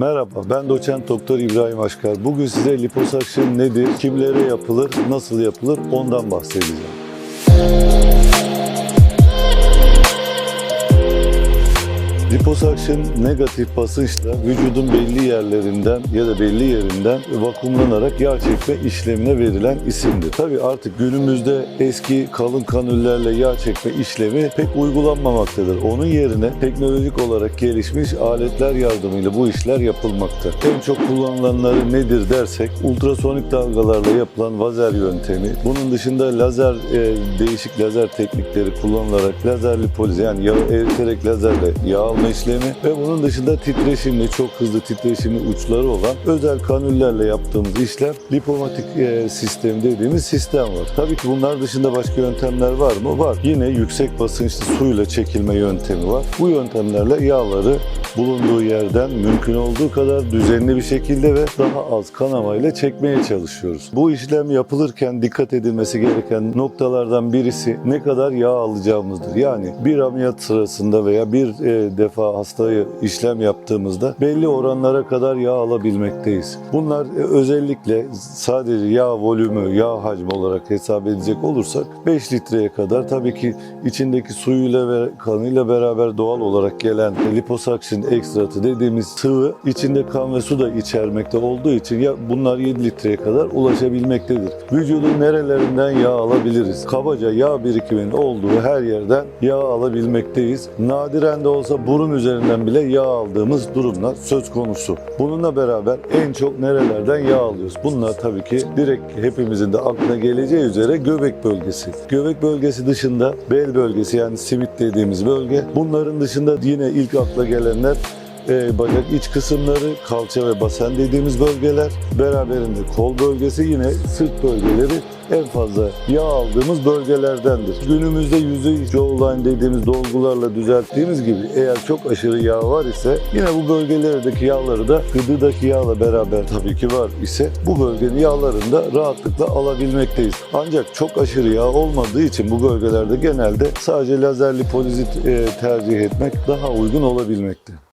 Merhaba, ben doçent doktor İbrahim Aşkar. Bugün size liposakşın nedir, kimlere yapılır, nasıl yapılır ondan bahsedeceğim. Liposakşın negatif basınçla vücudun belli yerlerinden ya da belli yerinden vakumlanarak yağ çekme işlemine verilen isimdir. Tabi artık günümüzde eski kalın kanüllerle yağ çekme işlemi pek uygulanmamaktadır. Onun yerine teknolojik olarak gelişmiş aletler yardımıyla bu işler yapılmakta. En çok kullanılanları nedir dersek ultrasonik dalgalarla yapılan vazer yöntemi. Bunun dışında lazer e, değişik lazer teknikleri kullanılarak lazer lipoliz yani yağ eriterek lazerle yağ alma işlemi ve bunun dışında titreşimli çok hızlı titreşimli uçları olan özel kanüllerle yaptığımız işlem lipomatik e, sistem dediğimiz sistem var. Tabii ki bunlar dışında başka yöntemler var mı? Var. Yine yüksek basınçlı suyla çekilme yöntemi var. Bu yöntemlerle yağları bulunduğu yerden mümkün olduğu kadar düzenli bir şekilde ve daha az kanamayla çekmeye çalışıyoruz. Bu işlem yapılırken dikkat edilmesi gereken noktalardan birisi ne kadar yağ alacağımızdır. Yani bir ameliyat sırasında veya bir e, defa hastayı işlem yaptığımızda belli oranlara kadar yağ alabilmekteyiz. Bunlar e, özellikle sadece yağ volümü, yağ hacmi olarak hesap edecek olursak 5 litreye kadar tabii ki içindeki suyuyla ve kanıyla beraber doğal olarak gelen liposakşin ekstratı dediğimiz sıvı içinde kan ve su da içermekte olduğu için ya bunlar 7 litreye kadar ulaşabilmektedir. Vücudun nerelerinden yağ alabiliriz? Kabaca yağ birikiminin olduğu her yerden yağ alabilmekteyiz. Nadiren de olsa burun üzerinden bile yağ aldığımız durumlar söz konusu. Bununla beraber en çok nerelerden yağ alıyoruz? Bunlar tabii ki direkt hepimizin de aklına geleceği üzere göbek bölgesi. Göbek bölgesi dışında bel bölgesi yani simit dediğimiz bölge. Bunların dışında yine ilk akla gelenler it. E, bacak iç kısımları, kalça ve basen dediğimiz bölgeler, beraberinde kol bölgesi yine sırt bölgeleri en fazla yağ aldığımız bölgelerdendir. Günümüzde yüzey jawline dediğimiz dolgularla düzelttiğimiz gibi eğer çok aşırı yağ var ise yine bu bölgelerdeki yağları da gıdıdaki yağla beraber tabii ki var ise bu bölgenin yağlarını da rahatlıkla alabilmekteyiz. Ancak çok aşırı yağ olmadığı için bu bölgelerde genelde sadece lazer lipolizi e, tercih etmek daha uygun olabilmekte.